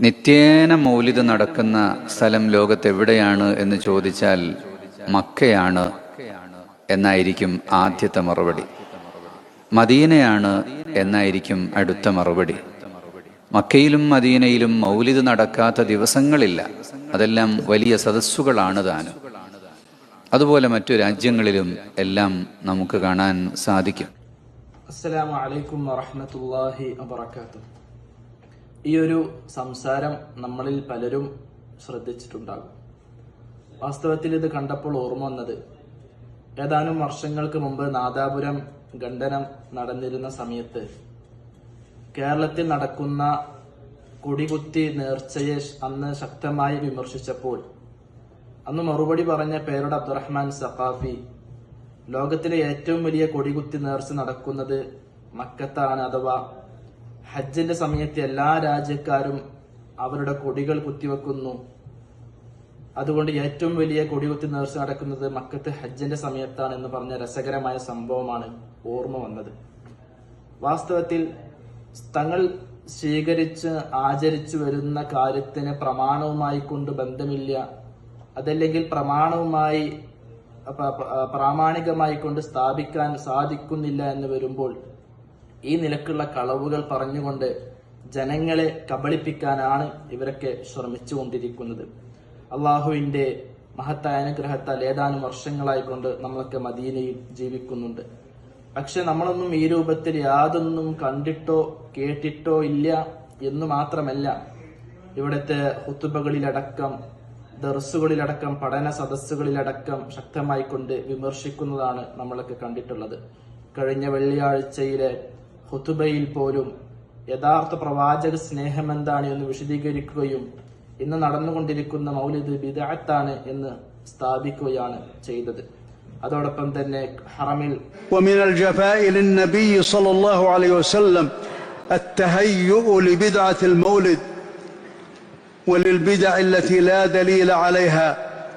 നിത്യേന മൗലിത നടക്കുന്ന സ്ഥലം ലോകത്തെവിടെയാണ് എന്ന് ചോദിച്ചാൽ മക്കയാണ് എന്നായിരിക്കും ആദ്യത്തെ മറുപടി. മദീനയാണ് എന്നായിരിക്കും അടുത്ത മറുപടി. മക്കയിലും മദീനയിലും മൗലിദ് നടക്കാത്ത ദിവസങ്ങളില്ല. അതെല്ലാം വലിയ സദസ്സുകളാണ് താനും. അതുപോലെ മറ്റു രാജ്യങ്ങളിലും എല്ലാം നമുക്ക് കാണാൻ സാധിക്കും. അസ്സലാമു അലൈക്കും വറഹ്മത്തുള്ളാഹി വബറകാതുഹു. ഈ ഒരു സംസാരം നമ്മളിൽ പലരും ശ്രദ്ധിച്ചിട്ടുണ്ടാകും. വാസ്തവത്തിൽ ഇത് കണ്ടപ്പോൾ ഓർമ്മ വന്നത് ഏതാനും വർഷങ്ങൾക്ക് മുമ്പ് നാദാപുരം ഖണ്ഡനം നടന്നിരുന്ന സമയത്ത് കേരളത്തിൽ നടക്കുന്ന കൊടികുത്തി നേർച്ചയെ അന്ന് ശക്തമായി വിമർശിച്ചപ്പോൾ അന്ന് മറുപടി പറഞ്ഞ പേരുടെ അബ്ദുറഹ്മാൻ സഖാഫി ലോകത്തിലെ ഏറ്റവും വലിയ കൊടികുത്തി നേർച്ച നടക്കുന്നത് മക്കത്താണ് അഥവാ ഹജ്ജിന്റെ സമയത്ത് എല്ലാ രാജ്യക്കാരും അവരുടെ കൊടികൾ കുത്തിവെക്കുന്നു. അതുകൊണ്ട് ഏറ്റവും വലിയ കൊടികുത്തി നേർച്ച നടക്കുന്നത് മക്കത്ത് ഹജ്ജിന്റെ സമയത്താണ് എന്ന് പറഞ്ഞ രസകരമായ സംഭവമാണ് ഓർമ്മ വന്നത്. വാസ്തവത്തിൽ തങ്ങൾ സ്വീകരിച്ച് ആചരിച്ചു വരുന്ന കാര്യത്തിന് പ്രമാണവുമായി കൊണ്ട് ബന്ധമില്ല. അതല്ലെങ്കിൽ പ്രമാണവുമായി പ്രാമാണികമായി കൊണ്ട് സ്ഥാപിക്കാൻ സാധിക്കുന്നില്ല എന്ന് വരുമ്പോൾ ഈ നിലക്കുള്ള കളവുകൾ പറഞ്ഞുകൊണ്ട് ജനങ്ങളെ കബളിപ്പിക്കാനാണ് ഇവരൊക്കെ ശ്രമിച്ചുകൊണ്ടിരിക്കുന്നത്. അള്ളാഹുവിന്റെ മഹത്തായ അനുഗ്രഹത്താൽ ഏതാനും വർഷങ്ങളായിക്കൊണ്ട് നമ്മളൊക്കെ മദീനയിൽ ജീവിക്കുന്നുണ്ട്. പക്ഷെ നമ്മളൊന്നും ഈ രൂപത്തിൽ യാതൊന്നും കണ്ടിട്ടോ കേട്ടിട്ടോ ഇല്ല എന്ന് മാത്രമല്ല ഇവിടുത്തെ ഹുത്തുബകളിലടക്കം ദർസുകളിലടക്കം പഠന സദസ്സുകളിലടക്കം ശക്തമായിക്കൊണ്ട് വിമർശിക്കുന്നതാണ് നമ്മളൊക്കെ കണ്ടിട്ടുള്ളത്. കഴിഞ്ഞ വെള്ളിയാഴ്ചയിലെ ഹുത്തുബയിൽ പോലും യഥാർത്ഥ പ്രവാചക സ്നേഹം എന്താണ് എന്ന് വിശദീകരിക്കുകയും ഇന്ന് നടന്നുകൊണ്ടിരിക്കുന്ന മൗലിദ് ബിദഅത്താണ് എന്ന് സ്ഥാപിക്കുകയാണ് ചെയ്തത് അതോടൊപ്പം തന്നെ ഹറമിൽ ومن الجفاء للنبي صلى الله عليه وسلم التهيؤ لبدعة المولد وللبدع التي لا دليل عليها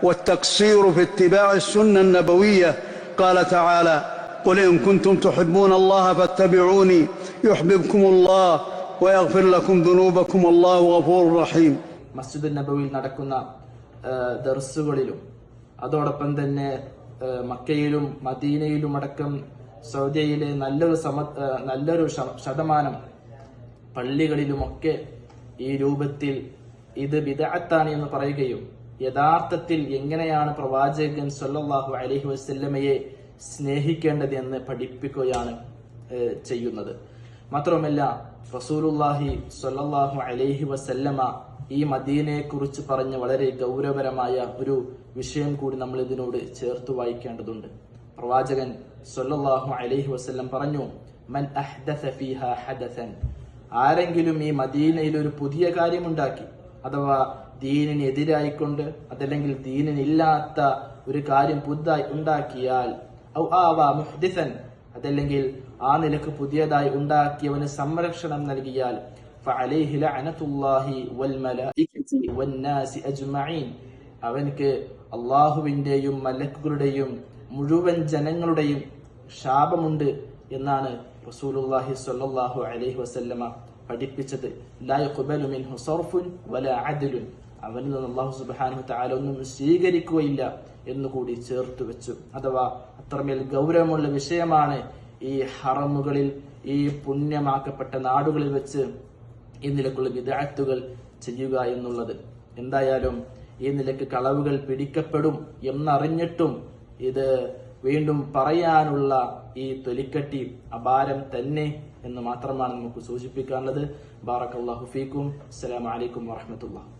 والتقصير في اتباع السنة النبوية قال تعالى قل إن كنتم تحبون الله فاتبعوني يحببكم الله ويغفر لكم ذنوبكم والله غفور رحيم മസ്ജിദ് നബവിയിൽ നടക്കുന്ന ആ, ദർസുകളിലും അതോടൊപ്പം തന്നെ ആ, മക്കയിലും മദീനയിലും അടക്കം സൗദിയിലെ നല്ലൊരു സമ ആ, നല്ലൊരു ശ- ശതമാനം പള്ളികളിലുമൊക്കെ ഈ രൂപത്തിൽ ഇത് ബിദഅത്താണ് എന്ന് പറയുകയും യഥാർത്ഥത്തിൽ എങ്ങനെയാണ് പ്രവാചകൻ സല്ലല്ലാഹു അലൈഹി വസല്ലമയെ സ്നേഹിക്കേണ്ടത് എന്ന് പഠിപ്പിക്കുകയാണ് ചെയ്യുന്നത്. മാത്രമല്ല റസൂലുല്ലാഹി സ്വല്ലല്ലാഹു അലൈഹി വസല്ലമ ഈ മദീനയെ കുറിച്ച് പറഞ്ഞ വളരെ ഗൗരവപരമായ ഒരു വിഷയം കൂടി നമ്മൾ ഇതിനോട് ചേർത്ത് വായിക്കേണ്ടതുണ്ട്. പ്രവാചകൻ സ്വല്ലല്ലാഹു അലൈഹി വസല്ലം പറഞ്ഞു മൻ ഹദസൻ. ആരെങ്കിലും ഈ മദീനയിൽ ഒരു പുതിയ കാര്യമുണ്ടാക്കി അഥവാ ദീനിനെതിരായിക്കൊണ്ട് അതല്ലെങ്കിൽ ദീനിനില്ലാത്ത ഒരു കാര്യം പുതുതായി ഉണ്ടാക്കിയാൽ ഔ ആവ മുഹ്ദിസൻ. അതല്ലെങ്കിൽ ആ നിലയ്ക്ക് പുതിയതായി ഉണ്ടാക്കിയവന് സംരക്ഷണം നൽകിയാൽ അവൻക്ക് അള്ളാഹുവിന്റെയും മലക്കുകളുടെയും മുഴുവൻ ജനങ്ങളുടെയും ശാപമുണ്ട് എന്നാണ് റസൂലുള്ളാഹി സ്വല്ലല്ലാഹു അലൈഹി വസല്ലമ പഠിപ്പിച്ചത്. ലാ യഖ്ബലു മിൻഹു സർഫുൻ വലാ അദ്ലുൻ. അവനിൽ നിന്ന് അള്ളാഹു സുബ്ഹാനഹു തആല ഒന്നും സ്വീകരിക്കുകയില്ല എന്ന് കൂടി ചേർത്ത് വെച്ചു. അഥവാ അത്രമേൽ ഗൗരവമുള്ള വിഷയമാണ് ഈ ഹറമുകളിൽ ഈ പുണ്യമാക്കപ്പെട്ട നാടുകളിൽ വെച്ച് ഈ നിലക്കുള്ള വിദാത്തുകൾ ചെയ്യുക എന്നുള്ളത്. എന്തായാലും ഈ നിലയ്ക്ക് കളവുകൾ പിടിക്കപ്പെടും എന്നറിഞ്ഞിട്ടും ഇത് വീണ്ടും പറയാനുള്ള ഈ തൊലിക്കട്ടി അപാരം തന്നെ എന്ന് മാത്രമാണ് നമുക്ക് സൂചിപ്പിക്കാനുള്ളത്. ബാറക്കല്ലാഹു ഫീക്കും. അസ്സലാമു അലൈക്കും വറഹ്മത്തുള്ളാഹി.